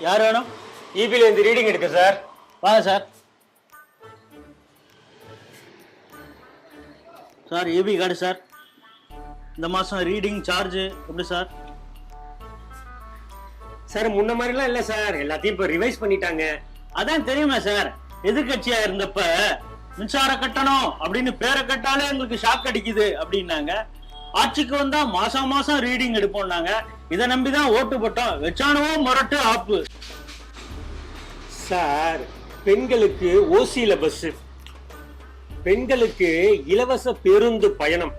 யார் வேணும்? இபில இருந்து ரீடிங் எடுக்க சார் வாங்க sir sir EB card sir இந்த மாதம் ரீடிங் சார்ஜ் எப்படி சார் சார் முன்ன மாதிரிலாம் இல்ல சார் எல்லாத்தையும் இப்ப ரிவைஸ் பண்ணிட்டாங்க. அதான் தெரியுமா சார் எதிர்க்கட்சியா இருந்தப்ப மின்சார கட்டணம் அப்படின்னு பேரை கட்டாலே எங்களுக்கு ஷாக் அடிக்குது அப்படின்னாங்க. ஆட்சிக்கு வந்தா மாசம் மாசம் ரீடிங் எடுப்போம்னாங்க. இதை நம்பி தான் ஓட்டு போட்டோம். வெச்சானவோ முரட்டு ஆப்பு. சார் பெண்களுக்கு ஓசியில பஸ் பெண்களுக்கு இலவச பேருந்து பயணம்.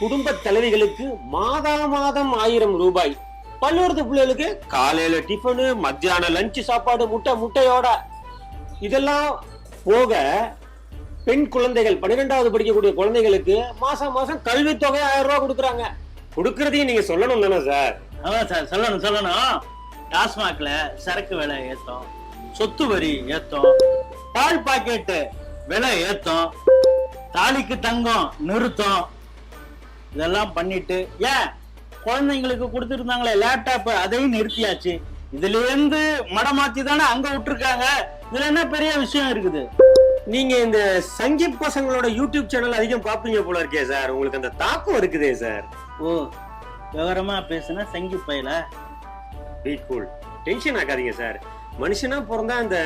குடும்ப தலைவிகளுக்கு மாதா மாதம் ஆயிரம் ரூபாய். பள்ளிக்கூடத்து பிள்ளைகளுக்கு காலையில டிஃபனு மத்தியான லஞ்சு சாப்பாடு முட்டை முட்டையோட. இதெல்லாம் போக பெண் குழந்தைகள் பன்னிரெண்டாவது படிக்கக்கூடிய குழந்தைகளுக்கு மாசம் மாசம் கல்வித்தொகை ஆயிரம் ரூபாய் கொடுக்குறாங்க. கொடுக்கறதையும் நீங்க சொல்லணும் தானே சார்? அதான் சார் சொல்லணும் சொல்லணும். டாஸ்மாக்ல சரக்கு விலை ஏத்தம் சொத்து வரி ஏத்தம் பால் பாக்கெட்டு விலை ஏத்தம் தாலிக்கு தங்கம் நிறுத்தம். இதெல்லாம் பண்ணிட்டு ஏன்? குழந்தைங்களுக்கு கொடுத்துருந்தாங்களே லேப்டாப் அதையும் நிறுத்தியாச்சு. இதுல இருந்து மடமாத்தி தானே அங்க விட்டுருக்காங்க. இதுல என்ன பெரிய விஷயம் இருக்குது? நீங்க இந்த சங்கீத் பசங்களோட யூடியூப் சேனல் அதிகம் பாப்பீங்க போல இருக்கே சார். உங்களுக்கு அந்த தாக்கம் இருக்குதே சார். ஓ விவரமா பேசுனா சங்கி பையில? பி கூல் டென்ஷன் ஆகாதீங்க சார். மனுஷனா பிறந்தா இந்த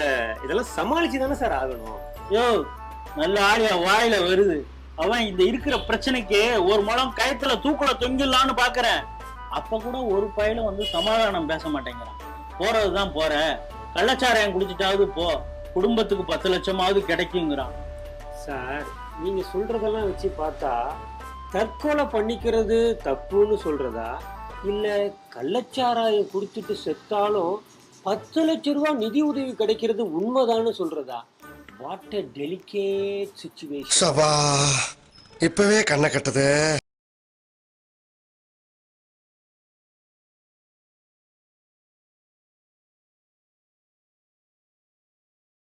இதெல்லாம் சமாளிச்சு தானே சார் ஆகணும். யோ நல்ல ஆளியா வாயில வருது. அவன் இந்த இருக்கிற பிரச்சனைக்கு ஒரு முழம் கயத்துல தூக்குல தொங்கிடலான்னு பாக்குறேன். அப்ப கூட ஒரு பையில வந்து சமாதானம் பேச மாட்டேங்கிறான். போறதுதான் போற. கள்ளச்சாராயம் குடிச்சிட்டாவது போ. குடும்பத்துக்கு பத்து லட்சமாவது கிடைக்குங்கிறான். சார் நீங்க சொல்றதெல்லாம் வச்சு பார்த்தா தற்கொலை பண்ணிக்கிறது தப்புன்னு சொல்றதா? இல்ல கள்ளச்சாராயம் குடிச்சிட்டு செத்தாலும் பத்து லட்ச ரூபாய் நிதி உதவி கிடைக்கிறது உண்மைதான்னு சொல்றதா? வாட் அ டெலிகேட் சுச்சுவேஷன் சபா இப்பவே கண்ணை கட்டுது.